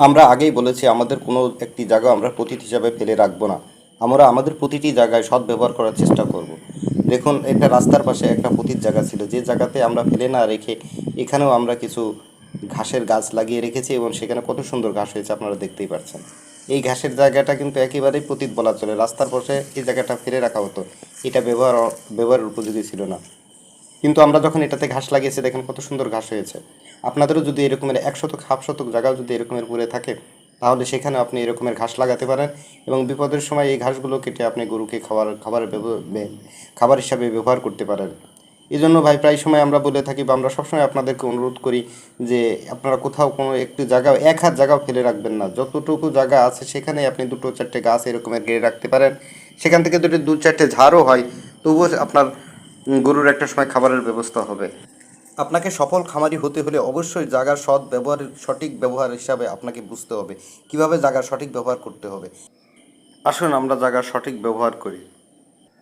আমরা আগেই বলেছি, আমাদের কোনো একটি জায়গা আমরা পতিত হিসাবে ফেলে রাখব না। আমরা আমাদের প্রতিটি জায়গায় সৎ ব্যবহার করার চেষ্টা করব। দেখুন, একটা রাস্তার পাশে একটা পতিত জায়গা ছিল, যে জায়গাতে আমরা ফেলে না রেখে এখানেও আমরা কিছু ঘাসের গাছ লাগিয়ে রেখেছি এবং সেখানে কত সুন্দর ঘাস হয়েছে আপনারা দেখতেই পাচ্ছেন। এই ঘাসের জায়গাটা কিন্তু একেবারেই পতিত বলা চলে। রাস্তার পাশে এই জায়গাটা ফেলে রাখা হতো। এটা ব্যবহার, ব্যবহারের উপযোগী ছিল না। কিন্তু আমরা যখন এটাতে ঘাস লাগিয়েছি, দেখেন কত সুন্দর ঘাস হয়েছে। আপনাদেরও যদি এরকমের এক শতক হাফ শতক জায়গাও যদি এরকমের পড়ে থাকে, তাহলে সেখানে আপনি এরকমের ঘাস লাগাতে পারেন এবং বিপদের সময় এই ঘাসগুলো কেটে আপনি গরুকে খাবার খাবারের খাবার হিসাবে ব্যবহার করতে পারেন। এই জন্য ভাই, প্রায় সময় আমরা বলে থাকি বা আমরা সবসময় আপনাদেরকে অনুরোধ করি যে, আপনারা কোথাও কোনো একটু জায়গা এক হাত জায়গাও ফেলে রাখবেন না। যতটুকু জায়গা আছে সেখানে আপনি দুটো চারটে গাছ এরকমের গেড়ে রাখতে পারেন। সেখান থেকে দুটো দু চারটে ঝাড়ও হয়, তবুও আপনার গরুর একটা সময় খাবারের ব্যবস্থা হবে। আপনাকে সফল খামারি হতে হলে অবশ্যই জাগার সৎ ব্যবহার সঠিক ব্যবহার হিসাবে আপনাকে বুঝতে হবে। কীভাবে জাগার সঠিক ব্যবহার করতে হবে? আসুন আমরা জাগার সঠিক ব্যবহার করি।